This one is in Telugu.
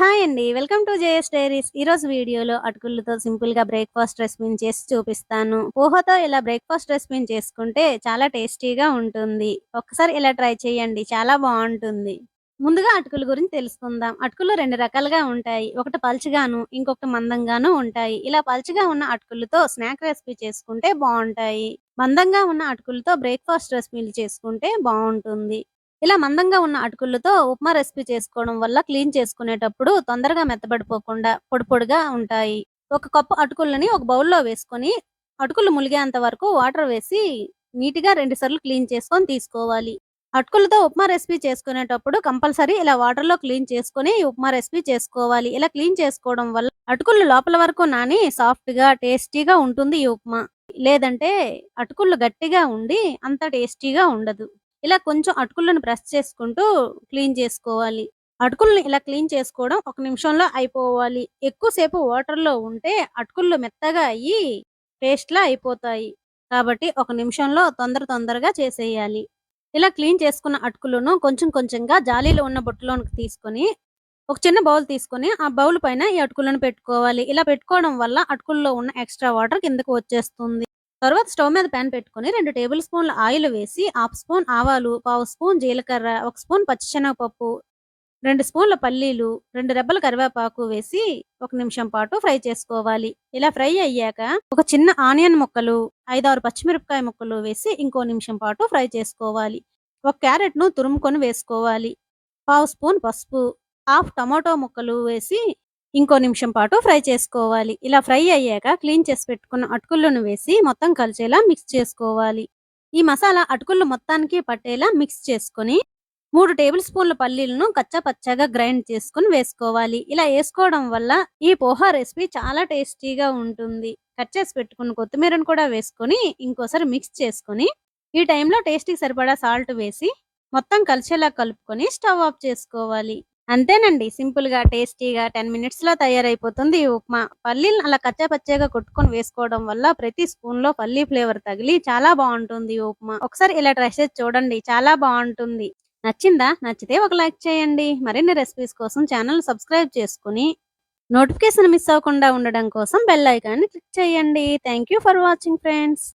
హాయ్ అండి. Welcome to JS diaries. ఈ రోజు వీడియోలో అటుకులతో సింపుల్గా బ్రేక్ఫాస్ట్ రెసిపీని చేసి చూపిస్తాను. పోహతో ఇలా బ్రేక్ఫాస్ట్ రెసిపీని చేసుకుంటే చాలా టేస్టీగా ఉంటుంది. ఒకసారి ఇలా ట్రై చేయండి. చాలా బాగుంటుంది. ముందుగా అటుకుల గురించి తెలుసుకుందాం. అటుకులు రెండు రకాలుగా ఉంటాయి. ఒకటి పల్చిగాను ఇంకొకటి మందంగాను ఉంటాయి. ఇలా పల్చిగా ఉన్న అటుకులతో స్నాక్ రెసిపీ చేసుకుంటే బాగుంటాయి. మందంగా ఉన్న అటుకులతో బ్రేక్ఫాస్ట్ రెసిపీలు చేసుకుంటే బాగుంటుంది. ఇలా మందంగా ఉన్న అటుకులతో ఉప్మా రెసిపీ చేసుకోవడం వల్ల క్లీన్ చేసుకునేటప్పుడు తొందరగా మెత్తబడిపోకుండా పొడి పొడిగా ఉంటాయి. ఒక కప్పు అటుకులని ఒక బౌల్లో వేసుకొని అటుకులు ములిగేంత వరకు వాటర్ వేసి నీట్గా రెండు సార్లు క్లీన్ చేసుకొని తీసుకోవాలి. అటుకులతో ఉప్మా రెసిపీ చేసుకునేటప్పుడు కంపల్సరీ ఇలా వాటర్లో క్లీన్ చేసుకొని ఉప్మా రెసిపీ చేసుకోవాలి. ఇలా క్లీన్ చేసుకోవడం వల్ల అటుకులు లోపల వరకు నాని సాఫ్ట్గా టేస్టీగా ఉంటుంది ఈ ఉప్మా. లేదంటే అటుకులు గట్టిగా ఉండి అంత టేస్టీగా ఉండదు. ఇలా కొంచెం అటుకులను ప్రెస్ చేసుకుంటూ క్లీన్ చేసుకోవాలి. అటుకులను ఇలా క్లీన్ చేసుకోవడం ఒక నిమిషంలో అయిపోవాలి. ఎక్కువసేపు వాటర్లో ఉంటే అటుకులు మెత్తగా అయ్యి పేస్ట్లా అయిపోతాయి. కాబట్టి ఒక నిమిషంలో తొందర తొందరగా చేసేయాలి. ఇలా క్లీన్ చేసుకున్న అటుకులను కొంచెం కొంచెంగా జాలీలో ఉన్న బొట్టులోనికి తీసుకొని ఒక చిన్న బౌల్ తీసుకొని ఆ బౌల్ పైన ఈ అటుకులను పెట్టుకోవాలి. ఇలా పెట్టుకోవడం వల్ల అటుకుల్లో ఉన్న ఎక్స్ట్రా వాటర్ కిందకు వచ్చేస్తుంది. తర్వాత స్టవ్ మీద ప్యాన్ పెట్టుకొని రెండు టేబుల్ స్పూన్ల ఆయిల్ వేసి హాఫ్ స్పూన్ ఆవాలు పావు స్పూన్ జీలకర్ర ఒక స్పూన్ పచ్చిశనగపప్పు రెండు స్పూన్ల పల్లీలు రెండు రెబ్బల కరివేపాకు వేసి ఒక నిమిషం పాటు ఫ్రై చేసుకోవాలి. ఇలా ఫ్రై అయ్యాక ఒక చిన్న ఆనియన్ ముక్కలు ఐదారు పచ్చిమిరపకాయ ముక్కలు వేసి ఇంకో నిమిషం పాటు ఫ్రై చేసుకోవాలి. ఒక క్యారెట్ను తురుముకొని వేసుకోవాలి. పావు స్పూన్ పసుపు హాఫ్ టమాటో ముక్కలు వేసి ఇంకో నిమిషం పాటు ఫ్రై చేసుకోవాలి. ఇలా ఫ్రై అయ్యాక క్లీన్ చేసి పెట్టుకున్న అటుకులను వేసి మొత్తం కలిసేలా మిక్స్ చేసుకోవాలి. ఈ మసాలా అటుకులు మొత్తానికి పట్టేలా మిక్స్ చేసుకొని మూడు టేబుల్ స్పూన్ల పల్లీలను కచ్చా పచ్చగా గ్రైండ్ చేసుకుని వేసుకోవాలి. ఇలా వేసుకోవడం వల్ల ఈ పోహా రెసిపీ చాలా టేస్టీగా ఉంటుంది. కట్ చేసి పెట్టుకున్న కొత్తిమీరను కూడా వేసుకొని ఇంకోసారి మిక్స్ చేసుకొని ఈ టైంలో టేస్టీకి సరిపడా సాల్ట్ వేసి మొత్తం కలిసేలా కలుపుకొని స్టవ్ ఆఫ్ చేసుకోవాలి. అంతేనండి. సింపుల్గా టేస్టీగా టెన్ మినిట్స్లో తయారైపోతుంది ఈ ఉప్మా. పల్లీలు అలా కచ్చాపచ్చగా కొట్టుకొని వేసుకోవడం వల్ల ప్రతి స్పూన్లో పల్లీ ఫ్లేవర్ తగిలి చాలా బాగుంటుంది ఈ ఉప్మా. ఒకసారి ఇలా ట్రై చేసి చూడండి. చాలా బాగుంటుంది. నచ్చిందా? నచ్చితే ఒక లైక్ చేయండి. మరిన్ని రెసిపీస్ కోసం ఛానల్ సబ్స్క్రైబ్ చేసుకుని నోటిఫికేషన్ మిస్ అవ్వకుండా ఉండడం కోసం బెల్ ఐకాన్ని క్లిక్ చేయండి. Thank for watching friends.